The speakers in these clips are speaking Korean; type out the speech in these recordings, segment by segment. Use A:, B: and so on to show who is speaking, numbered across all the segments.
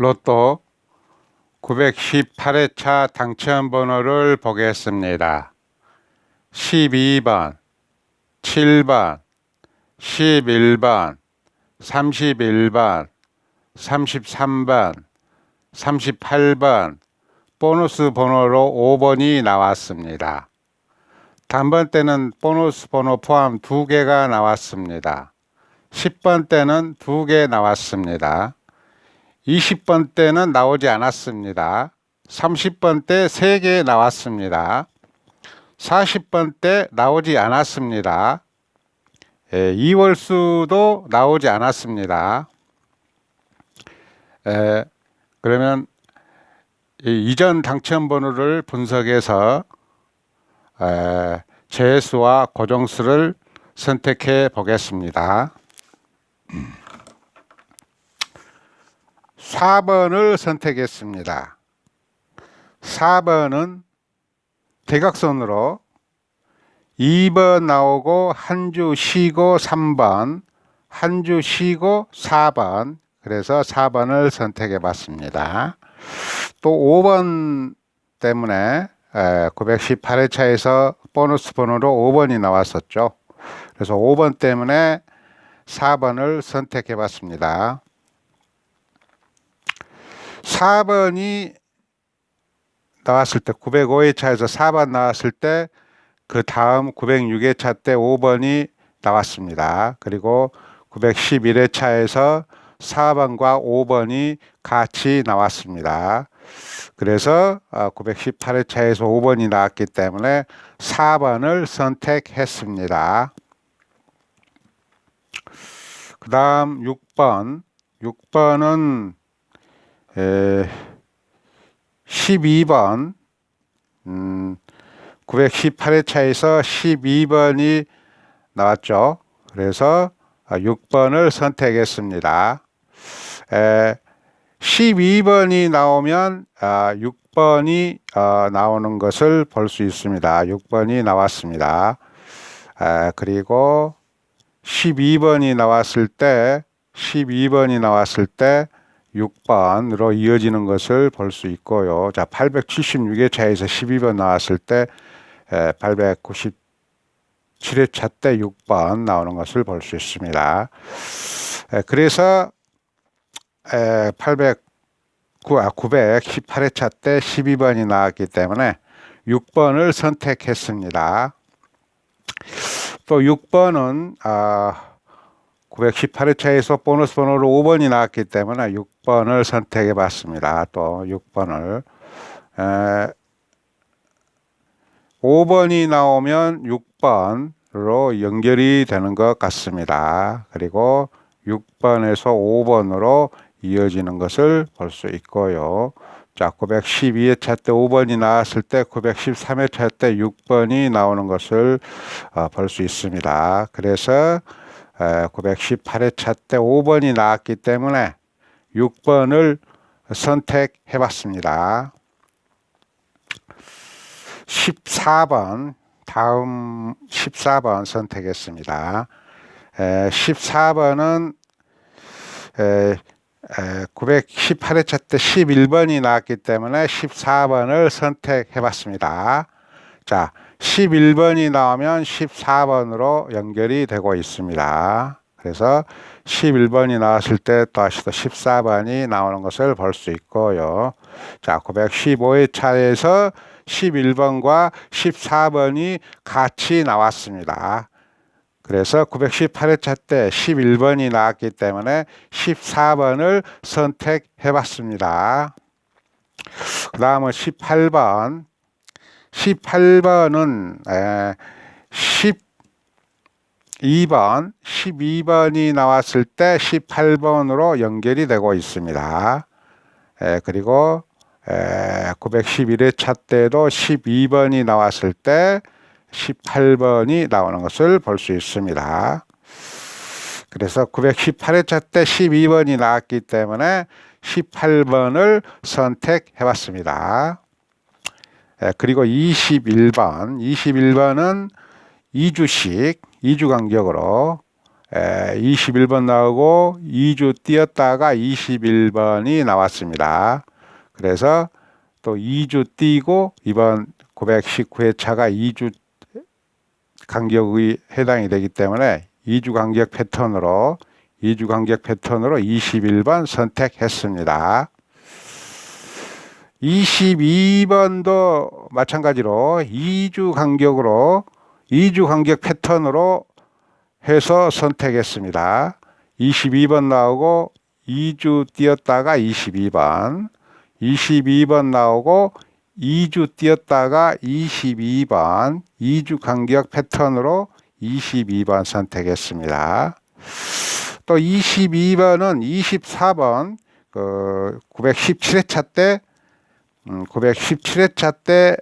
A: 로또 918회차 당첨 번호를 보겠습니다. 12번, 7번, 11번, 31번, 33번, 38번, 보너스 번호로 5번이 나왔습니다. 단번 때는 보너스 번호 포함 2개가 나왔습니다. 10번 때는 2개 나왔습니다. 20번 때는 나오지 않았습니다. 30번 때 3개 나왔습니다. 40번 때 나오지 않았습니다. 예, 2월수도 나오지 않았습니다. 에, 그러면 이 이전 당첨 번호를 분석해서 에, 재수와 고정수를 선택해 보겠습니다. 4번을 선택했습니다. 4번은 대각선으로 2번 나오고 한 주 쉬고 3번, 한 주 쉬고 4번. 그래서 4번을 선택해 봤습니다. 또 5번 때문에 918회차에서 보너스 번호로 5번이 나왔었죠. 그래서 5번 때문에 4번을 선택해 봤습니다. 4번이 나왔을 때 905회 차에서 4번 나왔을 때 그 다음 906회 차 때 5번이 나왔습니다. 그리고 911회 차에서 4번과 5번이 같이 나왔습니다. 그래서 918회 차에서 5번이 나왔기 때문에 4번을 선택했습니다. 그 다음 6번. 6번은 12번, 음, 918회차에서 12번이 나왔죠. 그래서 6번을 선택했습니다. 에, 12번이 나오면 아, 6번이 어, 나오는 것을 볼 수 있습니다. 6번이 나왔습니다. 에, 그리고 12번이 나왔을 때 12번이 나왔을 때 6번으로 이어지는 것을 볼 수 있고요. 자, 876회 차에서 12번 나왔을 때 897회차 때 6번 나오는 것을 볼 수 있습니다. 그래서 800 918회차 때 12번이 나왔기 때문에 6번을 선택했습니다. 또 6번은 아 918회차에서 보너스 번호로 5번이 나왔기 때문에 6번을 선택해 봤습니다. 또 6번을. 에, 5번이 나오면 6번으로 연결이 되는 것 같습니다. 그리고 6번에서 5번으로 이어지는 것을 볼 수 있고요. 자, 912회차 때 5번이 나왔을 때 913회차 때 6번이 나오는 것을 어, 볼 수 있습니다. 그래서 918회차 때 5번이 나왔기 때문에 6번을 선택해 봤습니다. 14번 다음 14번 선택했습니다. 14번은 918회차 때 11번이 나왔기 때문에 14번을 선택해 봤습니다. 자, 11번이 나오면 14번으로 연결이 되고 있습니다. 그래서 11번이 나왔을 때 다시 또 14번이 나오는 것을 볼 수 있고요. 자, 915회 차에서 11번과 14번이 같이 나왔습니다. 그래서 918회차 때 11번이 나왔기 때문에 14번을 선택해 봤습니다. 그 다음은 18번. 18번은 12번, 12번이 나왔을 때 18번으로 연결이 되고 있습니다. 그리고 911회차 때도 12번이 나왔을 때 18번이 나오는 것을 볼 수 있습니다. 그래서 918회차 때 12번이 나왔기 때문에 18번을 선택해 봤습니다. 그리고 21번, 21번은 2주씩 2주 간격으로 에, 21번 나오고 2주 뛰었다가 21번이 나왔습니다. 그래서 또 2주 뛰고 이번 919회차가 2주 간격이 해당이 되기 때문에 2주 간격 패턴으로 2주 간격 패턴으로 21번 선택했습니다. 22번도 마찬가지로 2주 간격으로 2주 간격 패턴으로 해서 선택했습니다. 22번 나오고 2주 뛰었다가 22번, 22번 나오고 2주 뛰었다가 22번, 2주 간격 패턴으로 22번 선택했습니다. 또 22번은 24번 그 917회차 때 음, 917회차 때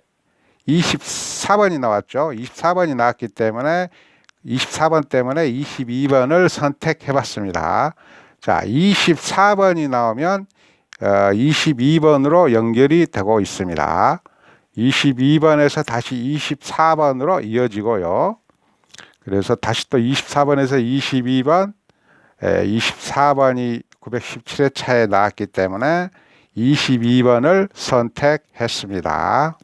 A: 24번이 나왔죠. 24번이 나왔기 때문에 24번 때문에 22번을 선택해 봤습니다. 자, 24번이 나오면 어, 22번으로 연결이 되고 있습니다. 22번에서 다시 24번으로 이어지고요. 그래서 다시 또 24번에서 22번, 에, 24번이 917회 차에 나왔기 때문에 22번을 선택했습니다.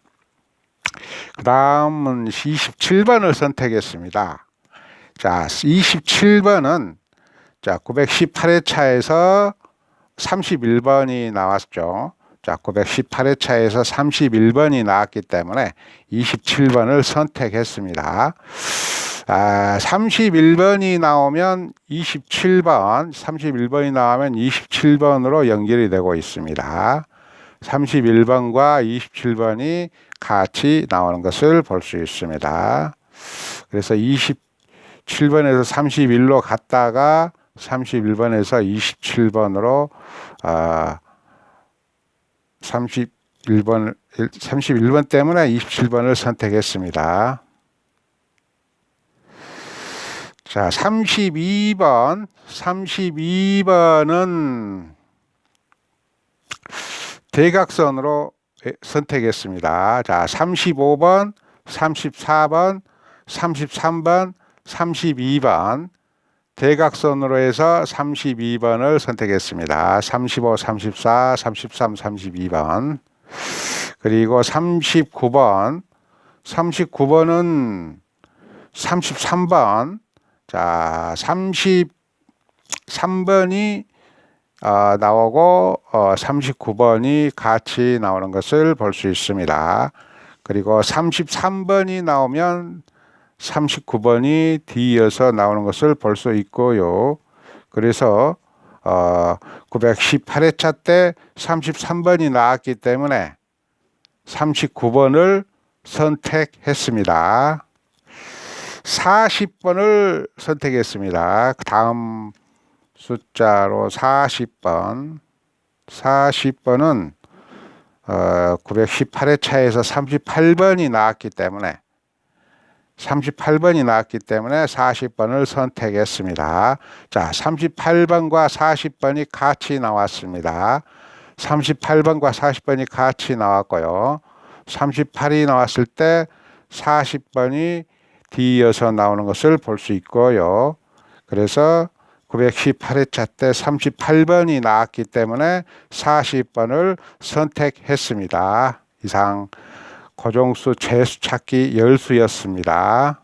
A: 그 다음은 27번을 선택했습니다. 자, 27번은 자, 918회 차에서 31번이 나왔죠. 자, 918회 차에서 31번이 나왔기 때문에 27번을 선택했습니다. 아, 31번이 나오면 27번, 31번이 나오면 27번으로 연결이 되고 있습니다. 31번과 27번이 같이 나오는 것을 볼 수 있습니다. 그래서 27번에서 31로 갔다가 31번에서 27번으로 아 31번 31번 때문에 27번을 선택했습니다. 자, 32번 32번은 대각선으로 선택했습니다. 자, 35번, 34번, 33번, 32번 대각선으로 해서 32번을 선택했습니다. 35, 34, 33, 32번. 그리고 39번. 39번은 33번. 자, 33번이 어, 나오고 어, 39번이 같이 나오는 것을 볼 수 있습니다. 그리고 33번이 나오면 39번이 뒤이어서 나오는 것을 볼 수 있고요. 그래서 어, 918회차 때 33번이 나왔기 때문에 39번을 선택했습니다. 40번을 선택했습니다. 다음 숫자로 40번. 40번은 어, 918회 차에서 38번이 나왔기 때문에 38번이 나왔기 때문에 40번을 선택했습니다. 자, 38번과 40번이 같이 나왔습니다. 38번과 40번이 같이 나왔고요. 38이 나왔을 때 40번이 뒤이어서 나오는 것을 볼 수 있고요. 그래서 918회차 때 38번이 나왔기 때문에 40번을 선택했습니다. 이상 고정수 재수 찾기 열수였습니다.